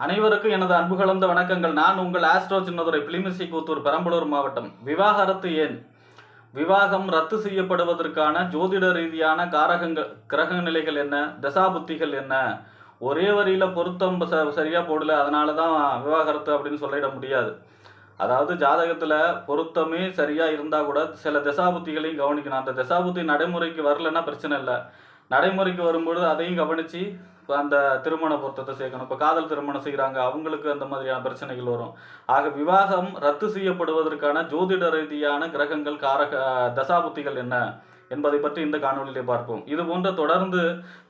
அனைவருக்கும் எனது அன்பு கலந்த வணக்கங்கள். நான் உங்கள் ஆஸ்ட்ரோ சின்னதுரை பிளிமிசி கூத்தூர் பெரம்பலூர் மாவட்டம். விவாகரத்து ஏன்? விவாகம் ரத்து செய்யப்படுவதற்கான ஜோதிட ரீதியான காரகங்கள் கிரக நிலைகள் என்ன? தசாபுத்திகள் என்ன? ஒரே வரியில பொருத்தம் ச- சரியாக போடல அதனால தான் விவாகரத்து அப்படின்னு சொல்லிட முடியாது. அதாவது ஜாதகத்தில் பொருத்தமே சரியாக இருந்தால் கூட சில தசாபுத்திகளையும் கவனிக்கணும். அந்த தசாபுத்தி நடைமுறைக்கு வரலன்னா பிரச்சனை இல்லை. நடைமுறைக்கு வரும்பொழுது அதையும் கவனிச்சு அந்த திருமண பொருத்தத்தை சேர்க்கணும். இப்போ காதல் திருமணம் செய்கிறாங்க அவங்களுக்கு அந்த மாதிரியான பிரச்சனைகள் வரும். ஆக விவாகம் ரத்து செய்யப்படுவதற்கான ஜோதிட ரீதியான கிரகங்கள் காரக தசாபுத்திகள் என்ன என்பதை பற்றி இந்த காணொலியிலே பார்ப்போம். இது போன்ற தொடர்ந்து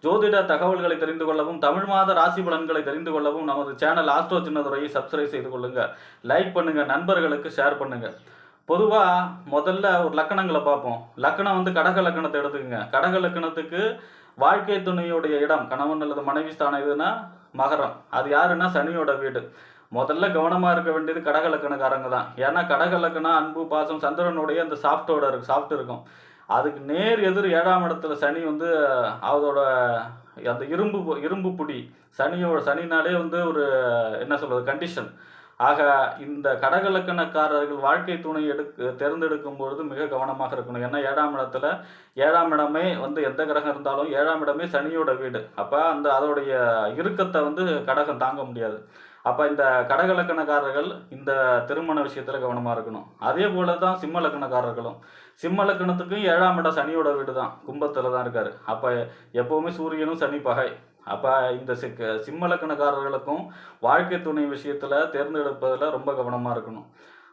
ஜோதிட தகவல்களை தெரிந்து கொள்ளவும் தமிழ் மாத ராசி பலன்களை தெரிந்து கொள்ளவும் நமது சேனல் ஆஸ்ட்ரோ சின்னதுரையை சப்ஸ்கிரைப் செய்து கொள்ளுங்க. லைக் பண்ணுங்க நண்பர்களுக்கு ஷேர் பண்ணுங்க. பொதுவாக முதல்ல ஒரு லக்கணங்களை பார்ப்போம். லக்கணம் வந்து கடக லக்கணத்தை எடுத்துக்கோங்க. கடக லக்கணத்துக்கு வாழ்க்கை துணையுடைய இடம் கணவன் அல்லது மனைவி ஸ்தானம் எதுனா மகரம். அது யாருன்னா சனியோட வீடு. முதல்ல கவனமாக இருக்க வேண்டியது கடகலக்கணக்காரங்க தான். ஏன்னா கடகலக்கணம் அன்பு பாசம் சந்திரனுடைய அந்த சாஃப்டோட இருக்கு சாஃப்ட் இருக்கும். அதுக்கு நேர் எதிர் ஏழாம் இடத்துல சனி வந்து அதோட அந்த இரும்பு இரும்பு புடி சனியோட சனினாலே வந்து ஒரு என்ன சொல்கிறது கண்டிஷன் ஆக இந்த கடகலக்கணக்காரர்கள் வாழ்க்கை துணை எடுக்க தேர்ந்தெடுக்கும் பொழுது மிக கவனமாக இருக்கணும். ஏன்னா ஏழாம் இடத்துல ஏழாம் இடமே வந்து எந்த கிரகம் இருந்தாலும் ஏழாம் இடமே சனியோட வீடு. அப்போ அந்த அதோடைய இறுக்கத்தை வந்து கடகம் தாங்க முடியாது. அப்போ இந்த கடகலக்கணக்காரர்கள் இந்த திருமண விஷயத்தில் கவனமாக இருக்கணும். அதே போல தான் சிம்ம லக்கணக்காரர்களும். சிம்ம லக்கணத்துக்கும் ஏழாம் இடம் சனியோட வீடு தான் கும்பத்தில் தான் இருக்கார். அப்போ எப்போவுமே சூரியனும் சனி பகை. அப்போ இந்த சிக்க- சிம்மலக்கணக்காரர்களுக்கும் வாழ்க்கை துணை விஷயத்துல தேர்ந்தெடுப்பதில் ரொம்ப கவனமா இருக்கணும்.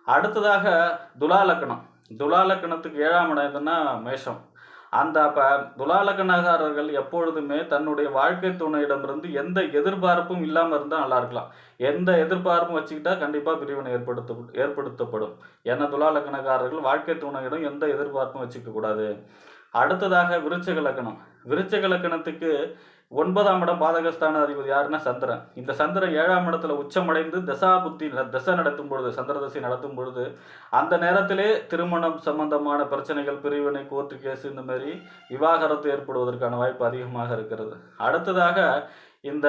அடுத்ததாக துலாலக்கணம். துலாலக்கணத்துக்கு ஏழாம் இடம் எதுன்னா மேஷம். அந்த அப்போ துலாலக்கணக்காரர்கள் எப்பொழுதுமே தன்னுடைய வாழ்க்கை துணையிடமிருந்து எந்த எதிர்பார்ப்பும் இல்லாமல் இருந்தால் நல்லா இருக்கலாம். எந்த எதிர்பார்ப்பும் வச்சுக்கிட்டா கண்டிப்பா பிரிவினை ஏற்படுத்த ஏற்படுத்தப்படும். ஏன்னா துலாலக்கணக்காரர்கள் வாழ்க்கை துணையிடம் எந்த எதிர்பார்ப்பும் வச்சுக்க கூடாது. அடுத்ததாக விருச்சக லக்கணம். விருச்சக லக்கணத்துக்கு ஒன்பதாம் இடம் பாதகஸ்தான அதிபதி யாருன்னா சந்திரன். இந்த சந்திரன் ஏழாம் இடத்துல உச்சமடைந்து தசா புத்தி தசை நடத்தும் பொழுது சந்திர தசை நடத்தும் பொழுது அந்த நேரத்திலே திருமணம் சம்பந்தமான பிரச்சனைகள் பிரிவினை கோர்ட்டு கேஸ் இந்த மாதிரி விவாகரத்து ஏற்படுவதற்கான வாய்ப்பு அதிகமாக இருக்கிறது. அடுத்ததாக இந்த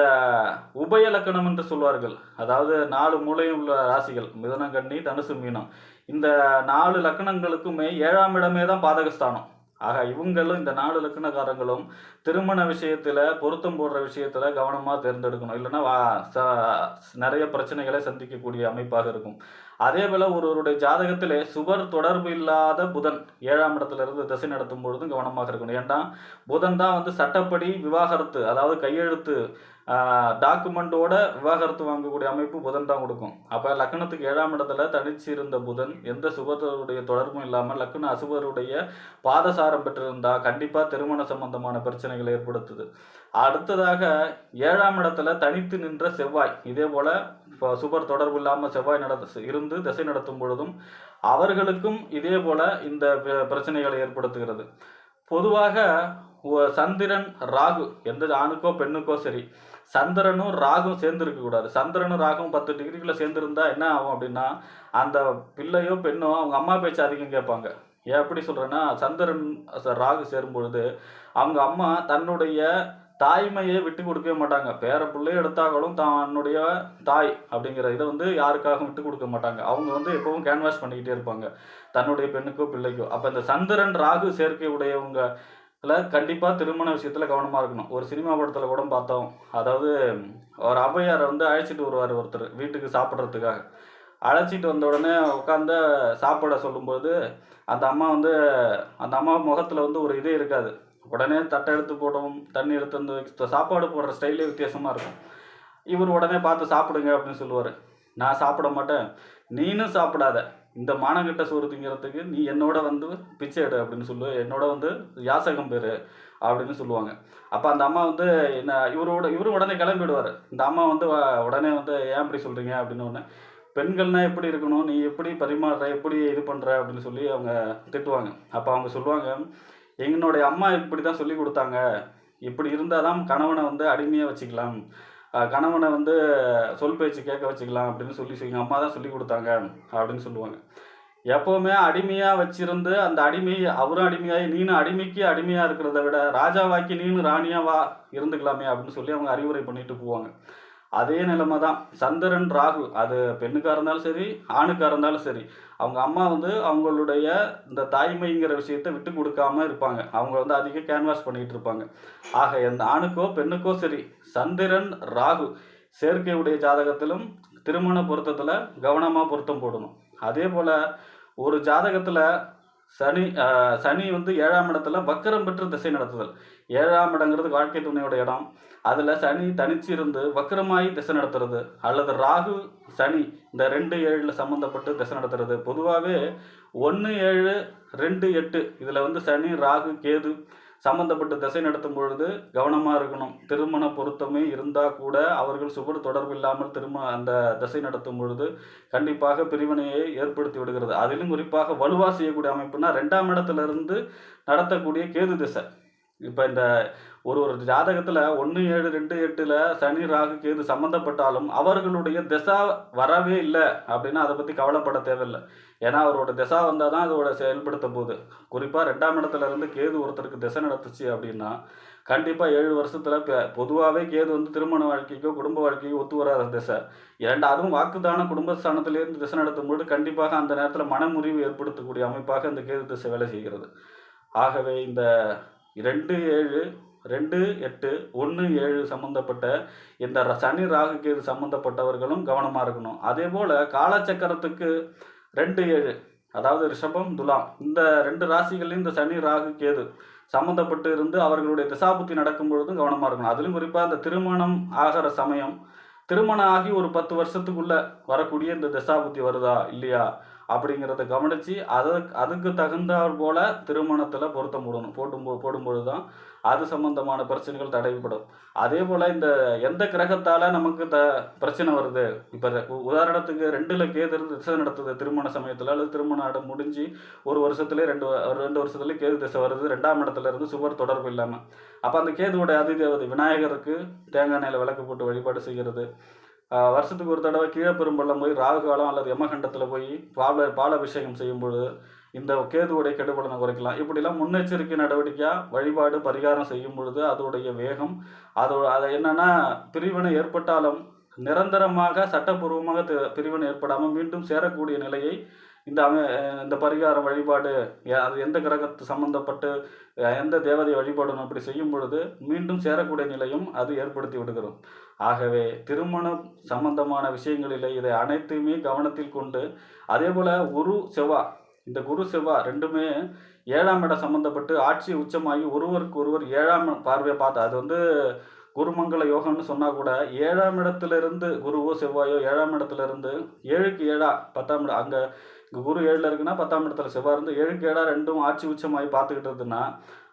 உபயலக்கணம் என்று சொல்வார்கள். அதாவது நாலு மூலையும் உள்ள ராசிகள் மிதனங்கண்ணி தனுசு மீனம். இந்த நாலு லக்கணங்களுக்குமே ஏழாம் இடமே தான் பாதகஸ்தானம். ஆக இவங்களும் இந்த நாலு லக்கணக்காரங்களும் திருமண விஷயத்துல பொருத்தம் போடுற விஷயத்துல கவனமா தேர்ந்தெடுக்கணும். இல்லைன்னா ச- நிறைய பிரச்சனைகளை சந்திக்கக்கூடிய அமைப்பாக இருக்கும். அதே போல ஒருவருடைய ஜாதகத்திலே சுவர் தொடர்பு இல்லாத புதன் ஏழாம் இடத்துல இருந்து திசை நடத்தும் பொழுதும் கவனமாக இருக்கணும். ஏன்னா புதன் தான் வந்து சட்டப்படி விவாகரத்து அதாவது கையெழுத்து டாக்குமெண்டோட விவாகரத்து வாங்கக்கூடிய அமைப்பு புதன் தான் கொடுக்கும். அப்போ லக்னத்துக்கு ஏழாம் இடத்துல தனிச்சு இருந்த புதன் எந்த சுபத்தருடைய தொடர்பும் இல்லாமல் லக்ன அசுபருடைய பாதசாரம் பெற்றிருந்தா கண்டிப்பாக திருமண சம்பந்தமான பிரச்சனைகளை ஏற்படுத்துது. அடுத்ததாக ஏழாம் இடத்துல தனித்து நின்ற செவ்வாய் இதே போல் இப்போ சுபர் தொடர்பு இல்லாமல் செவ்வாய் நட இருந்து திசை நடத்தும் பொழுதும் அவர்களுக்கும் இதே போல இந்த பிர- பிரச்சனைகளை ஏற்படுத்துகிறது. பொதுவாக சந்திரன் ராகு எந்த ஆணுக்கோ பெண்ணுக்கோ சரி சந்திரனும் ராகும் சேர்ந்துருக்க கூடாது. சந்திரனும் ராகும் பத்து டிகிரிக்குள்ள சேர்ந்துருந்தா என்ன ஆகும் அப்படின்னா அந்த பிள்ளையோ பெண்ணோ அவங்க அம்மா பேச்சு அதிகம் கேட்பாங்க. ஏன் எப்படி சொல்றேன்னா சந்திரன் ச- ராகு சேரும் பொழுது அவங்க அம்மா தன்னுடைய தாய்மையை விட்டு கொடுக்கவே மாட்டாங்க. பேர பிள்ளைய எடுத்தாங்களும் தன்னுடைய தாய் அப்படிங்கிற இதை வந்து யாருக்காகவும் விட்டு கொடுக்க மாட்டாங்க. அவங்க வந்து எப்பவும் கேன்வாஸ் பண்ணிக்கிட்டே இருப்பாங்க. தன்னுடைய பெண்ணுக்கோ பிள்ளைக்கோ. அப்ப இந்த சந்திரன் ராகு சேர்க்கை உடையவங்க கண்டிப்பா திருமண விஷயத்துல கவனமா இருக்கணும். ஒரு சினிமா படத்துல கூட பார்த்தோம். அதாவது ஒரு ஔவையாரை வந்து அழைச்சிட்டு வருவார் ஒருத்தர் வீட்டுக்கு சாப்பிட்றதுக்காக. அழைச்சிட்டு வந்த உடனே உட்காந்து சாப்பிட சொல்லும்போது அந்த அம்மா வந்து அந்த அம்மா முகத்துல வந்து ஒரு இதே இருக்காது. உடனே தட்டை எடுத்து போடும் தண்ணி எடுத்து வந்து சாப்பாடு போடுற ஸ்டைலே வித்தியாசமாக இருக்கும். இவர் உடனே பார்த்து சாப்பிடுங்க அப்படின்னு சொல்லுவார். நான் சாப்பிட மாட்டேன். நீனும் சாப்பிடாத. இந்த மானங்கிட்ட சோறு திங்கிறதுக்கு நீ என்னோட வந்து பிச்சை எடு அப்படின்னு சொல்லு. என்னோட வந்து யாசகம் பேர் அப்படின்னு சொல்லுவாங்க. அப்போ அந்த அம்மா வந்து என்ன இவரோட இவரும் உடனே கிளம்பிடுவார். இந்த அம்மா வந்து உடனே வந்து ஏன் இப்படி சொல்கிறீங்க அப்படின்னு உடனே பெண்கள்னா எப்படி இருக்கணும்? நீ எப்படி பரிமாறுற எப்படி இது பண்ணுற அப்படின்னு சொல்லி அவங்க திட்டுவாங்க. அப்போ அவங்க சொல்லுவாங்க எங்களுடைய அம்மா இப்படி தான் சொல்லி கொடுத்தாங்க. இப்படி இருந்தால் தான் கணவனை வந்து அடிமையாக வச்சுக்கலாம். கணவனை வந்து சொல் பேச்சு கேட்க வச்சுக்கலாம் அப்படின்னு சொல்லி எங்கள் அம்மா தான் சொல்லி கொடுத்தாங்க அப்படின்னு சொல்லுவாங்க. எப்போவுமே அடிமையாக வச்சிருந்து அந்த அடிமை அவரும் அடிமையாகி நீனும் அடிமைக்கு அடிமையாக இருக்கிறத விட ராஜாவாக்கி நீனும் ராணியாக வா இருந்துக்கலாமே அப்படின்னு சொல்லி அவங்க அறிவுரை பண்ணிட்டு போவாங்க. அதே நிலைமை தான். சந்திரன் ராகு அது பெண்ணுக்காக இருந்தாலும் சரி ஆணுக்காக இருந்தாலும் சரி அவங்க அம்மா வந்து அவங்களுடைய இந்த தாய்மைங்கிற விஷயத்தை விட்டு கொடுக்காம இருப்பாங்க. அவங்க வந்து அதிகம் கேன்வாஸ் பண்ணிகிட்டு இருப்பாங்க. ஆக எந்த ஆணுக்கோ பெண்ணுக்கோ சரி சந்திரன் ராகு சேர்க்கையுடைய ஜாதகத்திலும் திருமண பொருத்தத்தில் கவனமாக பொருத்தம் போடணும். அதே போல் ஒரு ஜாதகத்தில் சனி சனி வந்து ஏழாம் இடத்துல வக்கரம் பெற்று திசை நடத்துதல். ஏழாம் இடங்கிறது வாழ்க்கை துணையோட இடம். அதில் சனி தனிச்சு இருந்து வக்கரமாகி திசை நடத்துறது. அல்லது ராகு சனி இந்த ரெண்டு ஏழில் சம்மந்தப்பட்டு திசை நடத்துறது. பொதுவாகவே ஒன்று ஏழு ரெண்டு எட்டு இதில் வந்து சனி ராகு கேது சம்மந்தப்பட்ட திசை நடத்தும் பொழுது கவனமாக இருக்கணும். திருமண பொருத்தமே இருந்தால் கூட அவர்கள் சுபர் தொடர்பு இல்லாமல் திருமண அந்த திசை நடத்தும் பொழுது கண்டிப்பாக பிரிவினையை ஏற்படுத்தி விடுகிறது. அதிலும் குறிப்பாக வலுவா செய்யக்கூடிய அமைப்புனா ரெண்டாம் இடத்துல இருந்து நடத்தக்கூடிய கேது திசை. இப்போ இந்த ஒரு ஒரு ஜாதகத்தில் ஒன்று ஏழு ரெண்டு எட்டில் சனி ராகு கேது சம்மந்தப்பட்டாலும் அவர்களுடைய திசா வரவே இல்லை அப்படின்னா அதை பற்றி கவலைப்பட தேவையில்லை. ஏன்னா அவரோட திசா வந்தால் தான் அதோட செயல்படுத்த போகுது குறிப்பாக ரெண்டாம் இடத்துல இருந்து கேது ஒருத்தருக்கு திசை நடத்துச்சு அப்படின்னா கண்டிப்பாக ஏழு வருஷத்தில் பொதுவாகவே கேது வந்து திருமண வாழ்க்கைக்கோ குடும்ப வாழ்க்கைக்கோ ஒத்து வராத திசை. இரண்டு அதுவும் வாக்குதான குடும்பஸ்தானத்திலேருந்து திசை நடத்தும் பொழுது கண்டிப்பாக அந்த நேரத்தில் மனமுறிவு ஏற்படுத்தக்கூடிய அமைப்பாக இந்த கேது திசை வேலை செய்கிறது. ஆகவே இந்த ரெண்டு ஏழு ரெண்டு எட்டு ஒன்று ஏழு சம்மந்தப்பட்ட இந்த சனி ராகு கேது சம்மந்தப்பட்டவர்களும் கவனமாக இருக்கணும். அதே போல் காலச்சக்கரத்துக்கு ரெண்டு ஏழு அதாவது ரிஷபம் துலாம். இந்த ரெண்டு ராசிகள்லையும் இந்த சனி ராகு கேது சம்மந்தப்பட்டு இருந்து அவர்களுடைய திசாபுத்தி நடக்கும் பொழுதும் கவனமாக இருக்கணும். அதிலும் குறிப்பாக இந்த திருமணம் ஆகிற சமயம் திருமணம் ஆகி ஒரு பத்து வருஷத்துக்குள்ளே வரக்கூடிய இந்த திசாபுத்தி வருதா இல்லையா அப்படிங்கிறத கவனித்து அதை அதுக்கு தகுந்தாற் போல் திருமணத்தில் பொருத்தம் போடணும். போட்டும் போ- போடும்பொழுது தான் அது சம்பந்தமான பிரச்சனைகள் தடைப்படும் அதே போல் இந்த எந்த கிரகத்தால் நமக்கு த பிரச்சனை வருது? இப்போ உதாரணத்துக்கு ரெண்டில் கேது இருந்து திசை நடத்துது திருமண சமயத்தில் அல்லது திருமணம் இடம் முடிஞ்சு ஒரு வருஷத்துலேயே ரெண்டு ஒரு ரெண்டு வருஷத்துலேயே கேது திசை வருது ரெண்டாம் இடத்துல இருந்து சுவர் தொடர்பு இல்லாமல் அப்போ அந்த கேதுவோட அதிதேவதை விநாயகருக்கு தேங்காய் எண்ணெயில் விளக்கு போட்டு வழிபாடு செய்கிறது. வருஷத்துக்கு ஒரு தடவை கீழப்பெரும்பள்ளம் போய் ராகு காலம் அல்லது யமகண்டத்தில் போய் பால பால அபிஷேகம் செய்யும்பொழுது இந்த கேதுவுடைய கெடுபலனை குறைக்கலாம். இப்படிலாம் முன்னெச்சரிக்கை நடவடிக்கையாக வழிபாடு பரிகாரம் செய்யும் பொழுது அதோடைய வேகம் அதோட அதை என்னென்னா பிரிவினை ஏற்பட்டாலும் நிரந்தரமாக சட்டப்பூர்வமாக பிரிவினை ஏற்படாமல் மீண்டும் சேரக்கூடிய நிலையை இந்த அமை இந்த பரிகாரம் வழிபாடு அது எந்த கிரகத்து சம்பந்தப்பட்டு எந்த தேவதை வழிபாடும் அப்படி செய்யும் பொழுது மீண்டும் சேரக்கூடிய நிலையும் அது ஏற்படுத்தி விடுகிறோம் ஆகவே திருமணம் சம்பந்தமான விஷயங்களிலே இதை அனைத்தையுமே கவனத்தில் கொண்டு அதே போல் ஒரு செவ்வாய் இந்த குரு செவ்வா ரெண்டுமே ஏழாம் இடம் சம்மந்தப்பட்டு ஆட்சி உச்சமாகி ஒருவருக்கு ஒருவர் ஏழாம் பார்வையை பார்த்தா அது வந்து குருமங்கள யோகம்னு சொன்னால் கூட ஏழாம் இடத்துல இருந்து குருவோ செவ்வாயோ ஏழாம் இடத்துல இருந்து ஏழுக்கு ஏழா பத்தாம் இடம் அங்கே குரு ஏழில் இருக்குன்னா பத்தாம் இடத்துல செவ்வாய் இருந்து ஏழுக்கு ஏழா ரெண்டும் ஆட்சி உச்சமாகி பார்த்துக்கிட்டு இருந்ததுன்னா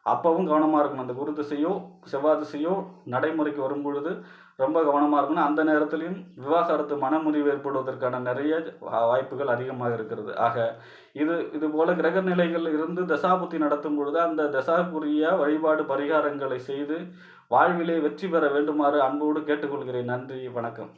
அப்பவும் கவனமாக இருக்கணும். அந்த குரு திசையோ செவ்வாய் திசையோ நடைமுறைக்கு வரும் பொழுது ரொம்ப கவனமாக இருக்கணும். அந்த நேரத்திலையும் விவாகரத்து மனமுறிவு ஏற்படுவதற்கான நிறைய வா- வாய்ப்புகள் அதிகமாக இருக்கிறது. ஆக இது இது போல கிரக நிலைகள் இருந்து தசாபுத்தி நடத்தும் பொழுது அந்த தசாபுரிய வழிபாடு பரிகாரங்களை செய்து வாழ்விலே வெற்றி பெற வேண்டுமாறு அன்போடு கேட்டுக்கொள்கிறேன். நன்றி வணக்கம்.